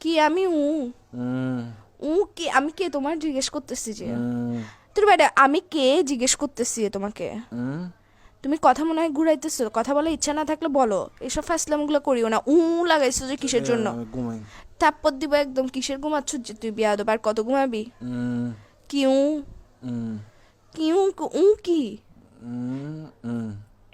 কি আমি উ? উ কি? আমি কে তোমার? জিজ্ঞেস করতেছি যে। তোর বাইরে আমি কে? জিজ্ঞেস করতেছি তোমাকে। তুমি কথা মনে হয় ঘুরাইতেছো। কথা বলার ইচ্ছা না থাকলে বলো। এসব ফাসলামগুলো করিও না। উ লাগাইছো যে কিসের জন্য? তাপ্পর দিব একদম। কিসের ঘুমাচ্ছ যে তুই বিয়া আর কত ঘুমাবি? কিউ কিউ উ? কি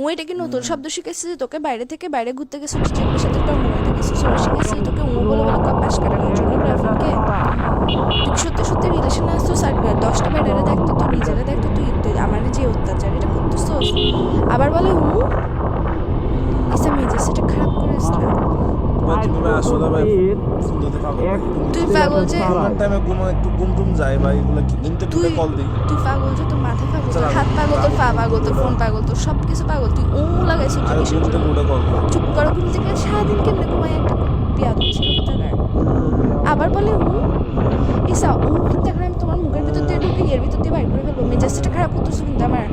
উ এটা কি নতুন শব্দ শিখেছি যে তোকে বাইরে থেকে বাইরে ঘুরতে গেছিস যেগুলোর সাথে টঙ্গনাতে গেছিস ওরা শিখেছি তোকে ও বলে বলে পাশ কাটানোর জন্য গার্লফ্রেন্ডকে তুই সত্যি সত্যি রিলেশনে আসছিস আর দশটা বাইরে দেখতো তুই নিজেরা দেখতো তুই তুই আমার যে অত্যাচার এটা করতেছিস। আবার বলে উ ইসা মেজে সেটা খারাপ করিস না ভাই আসলে ভাই পাগল তুই পাগল যে আমার টাইমে ঘুম একটু ঘুম টুম যায় ভাই এগুলো কি ঘুমতে তুই কল দিই? তুই পাগল যে তোর মাথা পাগল তোর হাত পাগল তোর পা পাগল তোর ফোন পাগল তোর সব কিছু পাগল তুই ও লাগাইছিস ঘুমতে জন্য? কল চুপ করো ঘুম থেকে সারাদিন কেমনে ঘুমাই? একটা বিয়াদ ছিল কোথাকার আবার বলে উ ইসা উ কিন্তু এখন আমি তোমার মুখের ভিতর দিয়ে ঢুকে এর ভিতর দিয়ে বাইর করে ফেলব। মেজাজটা খারাপ করতেছো কিন্তু আমার।